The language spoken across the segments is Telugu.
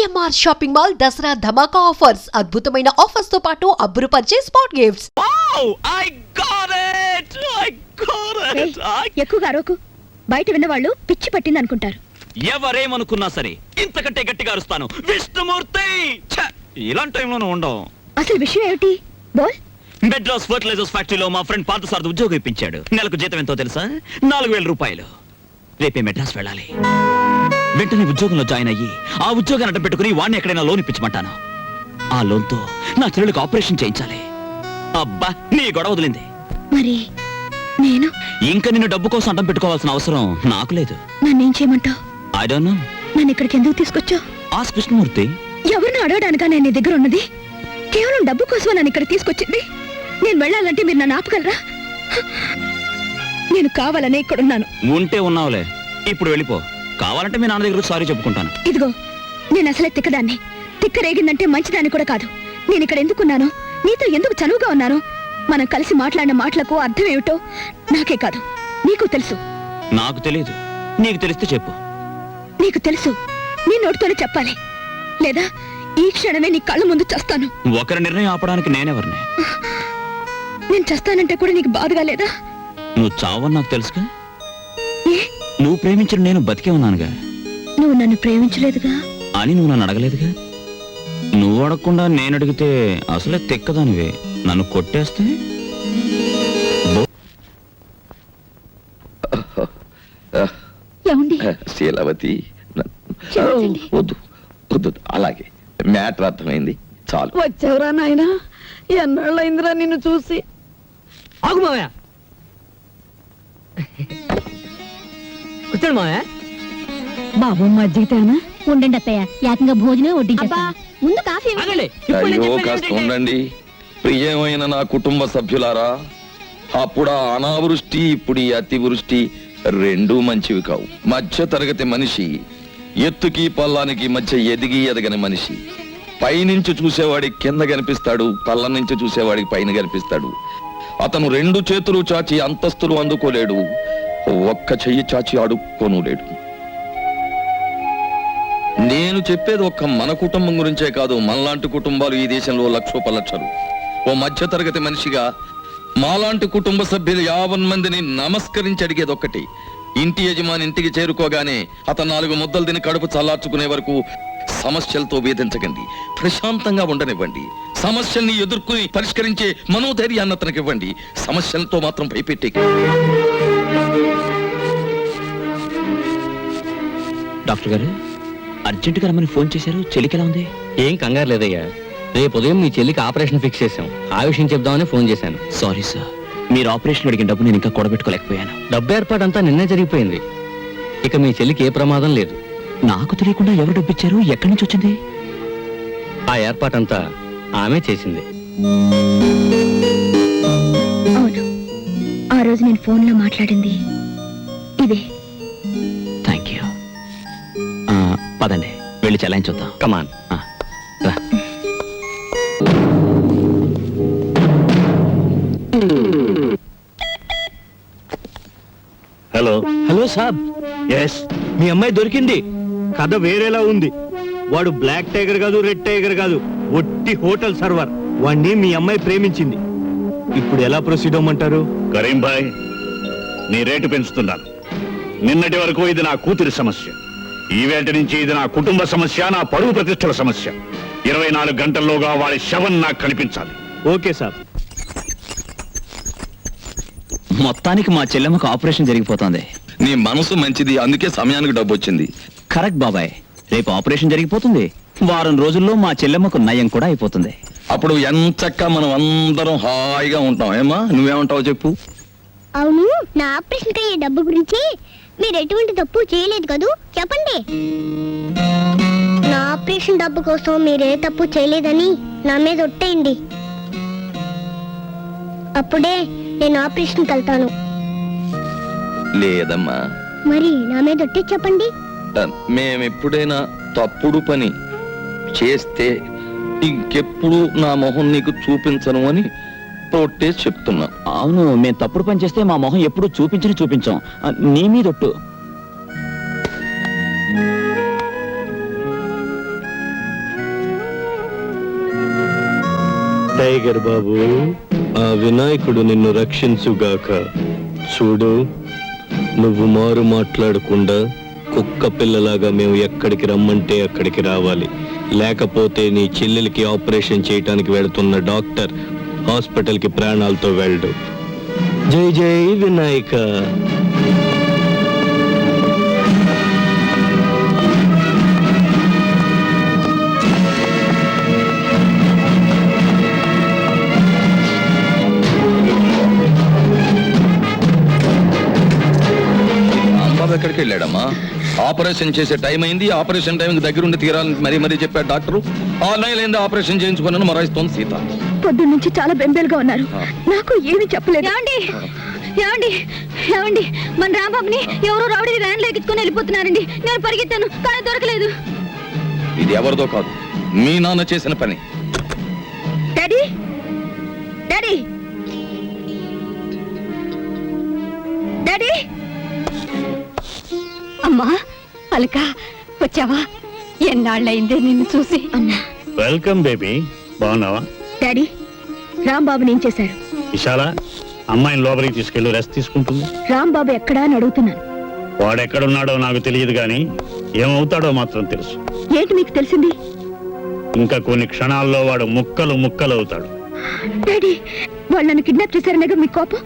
సిఎంఆర్ షాపింగ్ మాల్ దసరా ధమాకా ఆఫర్స్. అద్భుతమైన ఆఫర్స్తో పాటు అబ్బురుపరిచే స్పాట్ గిఫ్ట్స్. ఎక్కువగా అరవకు. బయట విన్నవాళ్ళు పిచ్చి పట్టింది అనుకుంటారు ఎవరేమనుకున్నా సరే ఇంతకంటే గట్టిగా అరుస్తాను. విష్ణుమూర్తి! ఛ! ఇలాంటి టైంలోనూ ఉండవు అసలు విషయం ఏమిటి? బోల్? మెడ్రాస్ ఫర్టిలైజర్స్ ఫ్యాక్టరీలో మా ఫ్రెండ్ పార్థసారథి ఉద్యోగం ఇప్పించాడు. నెలకు జీతం ఎంతో తెలుసా? నాలుగు వేల రూపాయలు. రేపే మెడ్రాస్ వెళ్ళాలి. వెంటనే ఉద్యోగంలో జాయిన్ అయ్యి ఆ ఉద్యోగాన్ని అడ్డం పెట్టుకుని వాడిని ఎక్కడైనా లోన్ ఇప్పించమంటాను? ఆ లోన్తో నా చెల్లెలకు ఆపరేషన్ చేయించాలి. అబ్బా నీ గొడవ వదిలింది. మరి నేను? ఇంకా నిన్ను డబ్బు కోసం అడ్డం పెట్టుకోవాల్సిన అవసరం నాకు లేదు. నన్నేం చేయమంటావు? ఐ డోంట్ నో నన్ను ఇక్కడికి ఎందుకు తీసుకొచ్చావు? ఆస్ కృష్ణమూర్తి. ఎవరిని అడగడానికా నేను నీ దగ్గర ఉన్నది? కేవలం డబ్బు కోసం నన్ను ఇక్కడ తీసుకొచ్చింది? నేను వెళ్ళాలంటే మీరు నన్ను ఆపగలరా? నేను కావాలనే ఇక్కడ ఉన్నాను ఉంటే ఉన్నావులే. ఇప్పుడు వెళ్ళిపో. కావాలంటే మీ నాన్న దగ్గర సారీ చెప్పుకుంటాను. ఇదిగో నేను అసలే తిక్కదాన్ని. తిక్క రేగిందంటే మంచిదాన్ని కూడా కాదు. నేను ఇక్కడ ఎందుకున్నాను నీతో ఎందుకు చనువుగా ఉన్నాను మనం కలిసి మాట్లాడిన మాటలకు అర్థం ఏమిటో నాకే కాదు. నీకు తెలుసు. నాకు తెలియదు నీకు తెలిస్తే చెప్పు. నీకు తెలుసు. నీ నోటితోనే చెప్పాలి. లేదా ఈ క్షణమే నీ కళ్ళ ముందు చస్తాను. ఒకరి నిర్ణయం ఆపడానికి నేనెవరిని? నేను చస్తానంటే కూడా నీకు బాధగా లేదా? నువ్వు చావని నాకు తెలుసుగా? నువ్వు ప్రేమించిన నేను బతికే ఉన్నానుగా. నువ్వు నన్ను ప్రేమించలేదుగా? అని నువ్వు నన్ను అడగలేదుగా? నువ్వు అడగకుండా నేను అడిగితే అసలే తెక్కదానివే. నన్ను కొట్టేస్తే? ఏమండి? శీలవతి క్షమించండి. వద్దు వద్దు అలాగే. మ్యాటర్ అర్థమైంది. చాలు. వచ్చావురా నాయనా? ఎన్నాళ్ళైందిరా నిన్ను చూసి? ఆగు మావయ్య. కూర్చోండి మావయ్య? బాబు మజ్జిగ తేనా ఉండండి అత్తయ్య. ఏకంగా భోజనం వడ్డించేస్తా ముందు కాఫీ ఆగండి ఇప్పుడు నేను అయ్యో చెప్పేది కాస్త ఏంటంటే- ఉండండి. ప్రియమైన నా కుటుంబ సభ్యులారా అప్పుడు ఆ అనావృష్టి ఇప్పుడు ఈ అతివృష్టి రెండూ మంచివి కావు. మధ్య తరగతి మనిషి ఎత్తుకి పల్లానికి మధ్య ఎదిగి ఎదగని మనిషి. పైనుంచి చూసేవాడికి కింద కనిపిస్తాడు పల్ల నుంచి చూసేవాడికి పైన కనిపిస్తాడు. అతను రెండు చేతులు చాచి అంతస్తులు అందుకోలేడు. ఒక్క చెయ్యి చాచి ఆడుకోను లేడు. నేను చెప్పేది ఒక్క మన కుటుంబం గురించే కాదు మనలాంటి కుటుంబాలు ఈ దేశంలో లక్షోపలక్షలు. ఓ మధ్య తరగతి మనిషిగా మాలాంటి కుటుంబ సభ్యులు యావన్ మందిని నమస్కరించి అడిగేది ఒక్కటి. ఇంటి యజమాని ఇంటికి చేరుకోగానే అతను నాలుగు ముద్దలు తిని కడుపు చల్లార్చుకునే వరకు సమస్యలతో వేధించకండి. ప్రశాంతంగా ఉండనివ్వండి. సమస్యల్ని ఎదుర్కొని పరిష్కరించే మనోధైర్యాన్ని అతనికి ఇవ్వండి. సమస్యలతో మాత్రం భయపెట్టే డాక్టర్ గారు అర్జెంటుగా రమ్మని ఫోన్ చేశారు. చెలికి ఎలా ఉంది? ఏం కంగారు లేదయ్యా. రేపు ఉదయం మీ చెల్లికి ఆపరేషన్ ఫిక్స్ చేశాం. ఆ విషయం చెప్దామని ఫోన్ చేశాను. Sorry sir. మీరు ఆపరేషన్ అడిగిన డబ్బు నేను ఇంకా కూడబెట్టుకోలేకపోయాను. డబ్బు ఏర్పాటు అంతా నిన్నే జరిగిపోయింది. ఇక మీ చెల్లికి ఏ ప్రమాదం లేదు. నాకు తెలియకుండా ఎవరు డబ్బు ఇచ్చారు? ఎక్కడి నుంచి వచ్చింది? ఆ ఏర్పాటంతా ఆమె చేసింది. అవును. ఆ రోజు నేను ఫోన్లో మాట్లాడింది. ఇదే. పదండి వెళ్ళి చెలాయించొద్దాం కమాన్. హలో హలో సాబ్ ఎస్ మీ అమ్మాయి దొరికింది. కథ వేరేలా ఉంది. వాడు బ్లాక్ టైగర్ కాదు రెడ్ టైగర్ కాదు ఒట్టి హోటల్ సర్వర్. వాణ్ణి మీ అమ్మాయి ప్రేమించింది. ఇప్పుడు ఎలా ప్రొసీడ్ అవ్వమంటారు? కరీం భాయ్ నీ రేటు పెంచుతున్నాను. నిన్నటి వరకు ఇది నా కూతురి సమస్య. ఈవేట నుంచి ఇది నా కుటుంబ సమస్య నా పరువు ప్రతిష్టల సమస్య. ఇరవై నాలుగు గంటల్లోగా వాడి శవం నాకు కనిపించాలి. Okay sir. మొత్తానికి మా చెల్లెమ్మకు ఆపరేషన్ జరిగిపోతుంది. నీ మనసు మంచిది అందుకే సమయానికి డబ్బు వచ్చింది కరెక్ట్ బాబాయ్ రేపు ఆపరేషన్ జరిగిపోతుంది. వారం రోజుల్లో మా చెల్లెమ్మకు నయం కూడా అయిపోతుంది. అప్పుడు ఎంచక్క మనం అందరం హాయిగా ఉంటాం. ఏమా నువ్వేమంటావు చెప్పు. అవును నా ఆపరేషన్ అయ్యే డబ్బు గురించి మీరు ఎటువంటి తప్పు చేయలేదు కదూ? చెప్పండి. నా ఆపరేషన్ డబ్బు కోసం మీరు ఏ తప్పు చేయలేదని నా మీద ఒట్టేయండి. అప్పుడే నేను ఆపరేషన్కి వెళ్తాను లేదమ్మా. మరి నా మీద ఒట్టి చెప్పండి. మేము ఎప్పుడైనా తప్పుడు పని చేస్తే ఇంకెప్పుడు నా మొహం నీకు చూపించను అని తోటే చెప్తున్నా. అవును మేము తప్పుడు పని చేస్తే మా మొహం ఎప్పుడూ చూపించని చూపించాం. నీ నీ మీదొట్టు టైగర్ బాబు ఆ వినాయకుడు నిన్ను రక్షించుగాక. చూడు నువ్వు మారు మాట్లాడకుండా కుక్క పిల్లలాగా మేము ఎక్కడికి రమ్మంటే అక్కడికి రావాలి. లేకపోతే నీ చెల్లెలకి ఆపరేషన్ చేయటానికి వెళుతున్న డాక్టర్ హాస్పిటల్కి ప్రాణాలతో వెళ్ళడు జై జై వినాయక. ఎక్కడికి వెళ్ళాడమ్మా? ఆపరేషన్ చేసే టైం అయింది. ఆపరేషన్ టైం దగ్గరుండి తీరాలని మరీ మరీ చెప్పాడు డాక్టర్. ఆ నెలలైంది ఆపరేషన్ చేయించుకున్నాను మరాయిస్తోంది సీత. పొద్దున్న నుంచి చాలా బెంబేలుగా ఉన్నారు. నాకు ఏమీ చెప్పలేదు. ఏమండి? ఏమండి? ఏమండి? మన రాంబాబుని ఎవరో రౌడీ వ్యాన్ ఎక్కించుకొని వెళ్ళిపోతున్నారండి. నేను పరిగెత్తాను కానీ దొరకలేదు. ఇది ఎవరిదో కాదు మీ నాన్న చేసిన పని. డాడీ? డాడీ? డాడీ? అమ్మా? అలక వచ్చావా? ఎన్నాళ్ళయిందే నిన్ను చూసి? అమ్మా. Welcome baby. బాగున్నావా? డాడీ రాంబాబుని ఏం చేశారు? విశాల అమ్మాయిని లోపలికి తీసుకెళ్ళి రెస్ట్ తీసుకుంటుంది. రాంబాబు ఎక్కడా అని అడుగుతున్నాను. వాడెక్కడున్నాడో నాకు తెలియదు కానీ ఏమవుతాడో మాత్రం తెలుసు. ఏంటి మీకు తెలిసింది? ఇంకా కొన్ని క్షణాల్లో వాడు ముక్కలు ముక్కలు అవుతాడు. డాడీ వాళ్ళు నన్ను కిడ్నాప్ చేశారనగా మీ కోపం?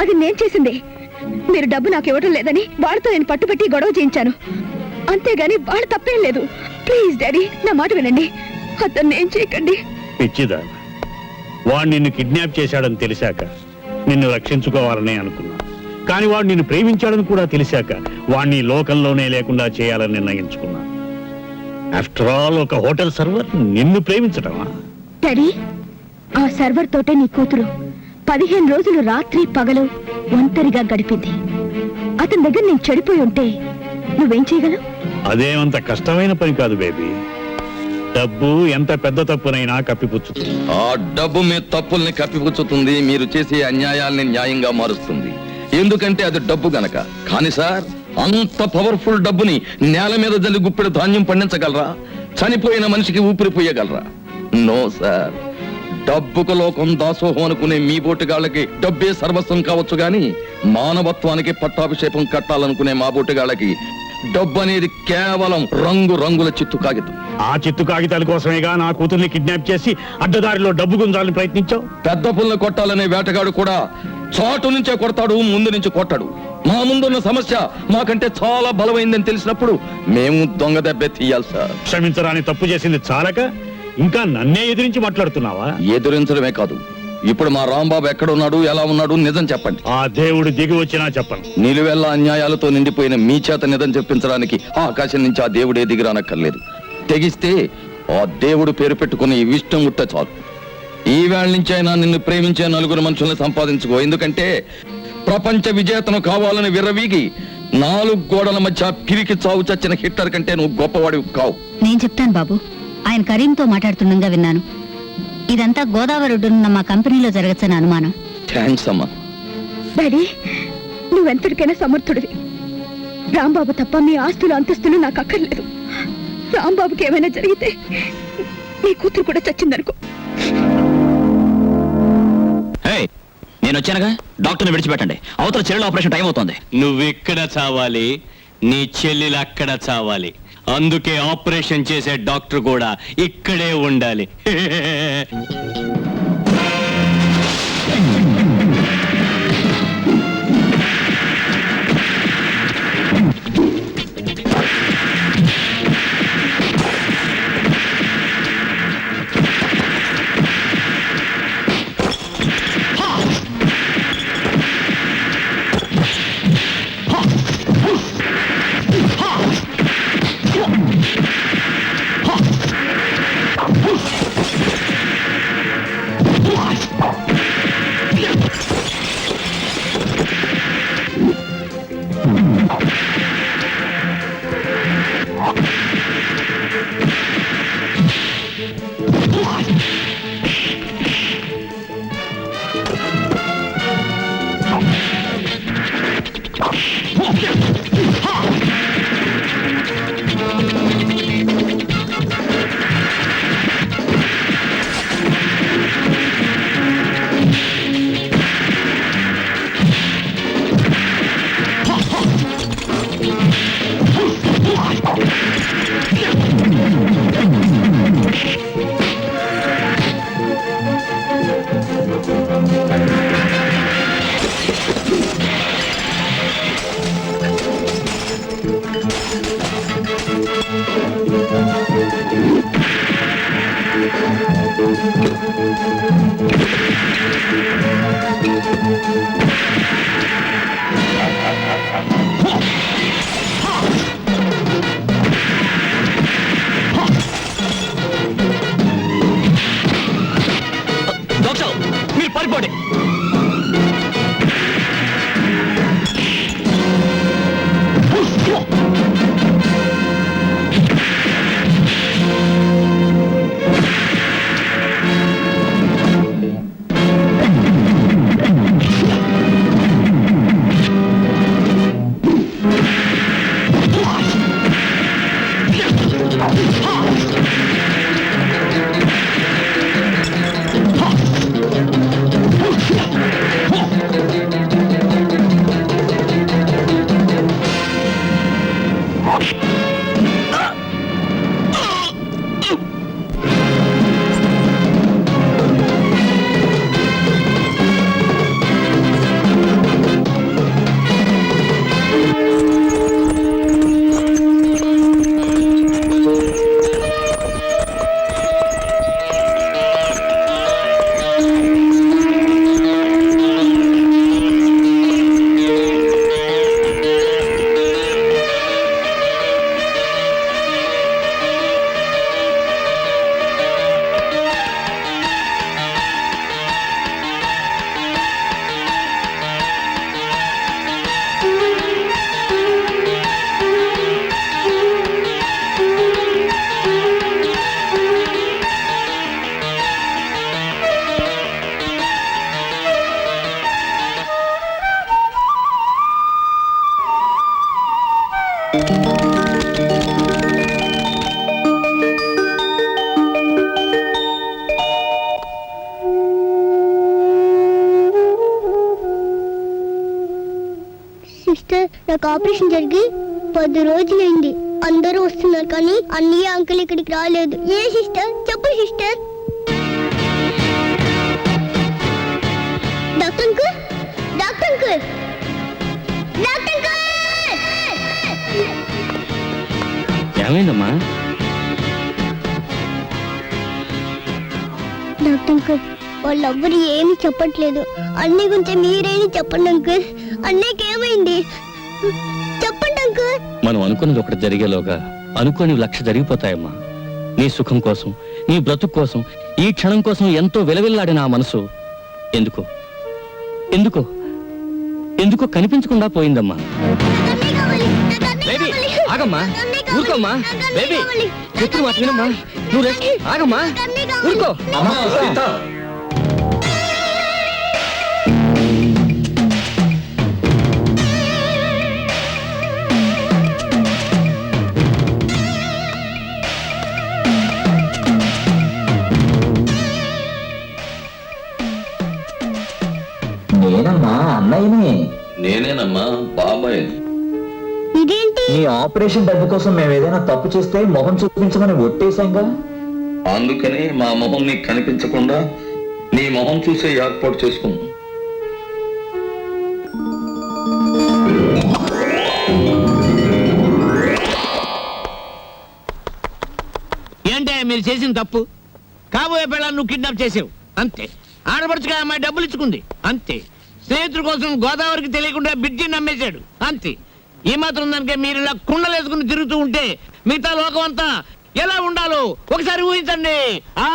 అది నేను చేసింది. మీరు డబ్బు నాకు ఇవ్వడం లేదని వాళ్ళతో నేను పట్టుబట్టి గొడవ చేయించాను. అంతేగాని వాళ్ళు తప్పేం లేదు. ప్లీజ్ డాడీ నా మాట వినండి. అతన్ని ఏం చేయకండి. పిచ్చిదా వాడు నిన్ను కిడ్నాప్ చేశాడని తెలిసాక నిన్ను రక్షించుకోవాలని అనుకున్నా. కానీ వాడు నిన్ను ప్రేమించాడని కూడా తెలిసాక వాడిని లోకంలోనే లేకుండా చేయాలని నిర్ణయించుకున్నా. ఆఫ్టర్ ఆల్ ఒక హోటల్ సర్వర్ నిన్ను ప్రేమించటమా? డాడీ ఆ సర్వర్ తోటే నీ కూతురు. పదిహేను రోజులు రాత్రి పగలు ఒంటరిగా గడిపింది. అతని దగ్గర నేను చెడిపోయి ఉంటే నువ్వేం చేయగలవు? అదేమంత కష్టమైన పని కాదు బేబీ. డబ్బు ఎంత పెద్ద తప్పునైనా కప్పిపుచ్చుతుంది. ఆ డబ్బు మీ తప్పుల్ని కప్పిపుచ్చుతుంది మీరు చేసే అన్యాయాల్ని న్యాయంగా మారుస్తుంది. ఎందుకంటే అది డబ్బు గనక. కానీ సార్ అంత పవర్ఫుల్ డబ్బుని నేల మీద జల్లి గుప్పెడు ధాన్యం పండించగలరా? చనిపోయిన మనిషికి ఊపిరి పోయగలరా? No sir. డబ్బుకు లోకం దాసోహం అనుకునే మీ బోటుగాళ్ళకి డబ్బే సర్వస్వం కావచ్చు గాని మానవత్వానికి పట్టాభిషేకం కట్టాలనుకునే మా బోటుగాళ్ళకి డబ్బు అనేది కేవలం రంగు రంగుల చిత్తు కాగితం. ఆ చిత్తు కాగితాల కోసమేగా నా కూతుర్ని కిడ్నాప్ చేసి అడ్డదారిలో డబ్బు గుంజాలని ప్రయత్నించావు? పెద్ద పుల్ల కొట్టాలనే వేటగాడు కూడా చాటు నుంచే కొడతాడు ముందు నుంచి కొట్టాడు. మా ముందున్న సమస్య మాకంటే చాలా బలమైందని తెలిసినప్పుడు మేము దొంగ దెబ్బే తీయాలి సార్. క్షమించరాని తప్పు చేసింది చాలక? ఇంకా నన్నే ఎదిరించి మాట్లాడుతున్నావా? ఎదురించడమే కాదు. ఇప్పుడు మా రాంబాబు ఎక్కడున్నాడు ఎలా ఉన్నాడు నిజం చెప్పండి. ఆ దేవుడు దిగి వచ్చినా చెప్పను. నిలువెల్ల అన్యాయాలతో నిండిపోయిన మీ చేత నిజం చెప్పించడానికి ఆ ఆకాశం నుంచి ఆ దేవుడే దిగిరానక్కర్లేదు తెగిస్తే ఆ దేవుడు పేరు పెట్టుకుని ఇష్టం ఉంటే చాలు. ఈ వేళ నుంచి అయినా నిన్ను ప్రేమించే నలుగురు మనుషుల్ని సంపాదించుకో. ఎందుకంటే ప్రపంచ విజేతను కావాలని విర్రవీగి నాలుగు గోడల మధ్య పిరికి చావు చచ్చిన హిట్లర్ కంటే నువ్వు గొప్పవాడివి కావు. నేను చెప్తాను బాబు. ఆయన కరీంతో మాట్లాడుతుండగా విన్నాను. ఇదంతా గోదావరి ఒడ్డునున్న మా కంపెనీలో జరగచ్చని అనుమానం. థ్యాంక్స్ అమ్మా. డాడీ నువ్వెంతటికైనా సమర్థుడివి. రాంబాబు తప్ప మీ ఆస్తులు అంతస్తులు నాకు అక్కర్లేదు. రాంబాబుకి ఏమైనా జరిగితే నీ కూతురు కూడా చచ్చిందనుకో. హే నేను వచ్చానుగా? డాక్టర్ని విడిచిపెట్టండి. అవతల చెల్లెలు ఆపరేషన్ టైం అవుతోంది. నువ్వెక్కడ చావాలి నీ చెల్లెలు అక్కడ చావాలి. అందుకే ఆపరేషన్ చేసే డాక్టర్ కూడా ఇక్కడే ఉండాలి. నాకు ఆపరేషన్ జరిగి పది రోజులైంది. అందరూ వస్తున్నారు కానీ అన్నయ్య అంకుల్ ఇక్కడికి రాలేదు. ఏ సిస్టర్? చెప్పు sister. Doctor uncle? Doctor uncle? Doctor uncle! ఏమైందమ్మా? డాక్టర్ అంకుల్ వాళ్ళెవ్వరు ఏమి చెప్పట్లేదు. అన్ని గురించి మీరేమి చెప్పండి అంకుల్? అన్నయ్యకి ఏమైంది? చెప్పండి అంకుల్. మనం అనుకున్నది ఒకటి జరిగేలోగా అనుకోని లక్ష జరిగిపోతాయమ్మా. నీ సుఖం కోసం నీ బ్రతుకు కోసం ఈ క్షణం కోసం ఎంతో విలవిల్లాడిన ఆ మనసు ఎందుకో? ఎందుకో? ఎందుకో కనిపించకుండా పోయిందమ్మా. బేబీ. ఆగమ్మా. ఊరుకోమ్మా. బేబీ కావాలి. చెప్పు మాట వినమ్మా. నువ్వు రెస్ట్ ఆగమ్మా. ఊరుకో. అన్నయ్యని? నేనేనమ్మా బాబాయ్. ఇదేంటి? నీ ఆపరేషన్ డబ్బు కోసం మేము ఏదైనా తప్పు చేస్తే మొహం చూపించమని ఒట్టేశాంగా? అందుకనే మా మొహం నీకు కనిపించకుండా నీ మొహం చూసే ఏర్పాటు చేసుకున్నాం. ఏంటే మీరు చేసిన తప్పు? కాబోయే పిల్లలు నువ్వు కిడ్నాప్ చేసావు. అంతే. ఆడపడుచుగా అమ్మాయి డబ్బులు ఇచ్చుకుంది. అంతే. స్నేహితుడి కోసం గోదావరికి తెలియకుండా బిడ్జి నమ్మేశాడు. అంతే. ఈ మాత్రం దానికే మీరు ఇలా కుండలేసుకుని తిరుగుతూ ఉంటే మిగతా లోకం అంతా ఎలా ఉండాలో ఒకసారి ఊహించండి. ఆ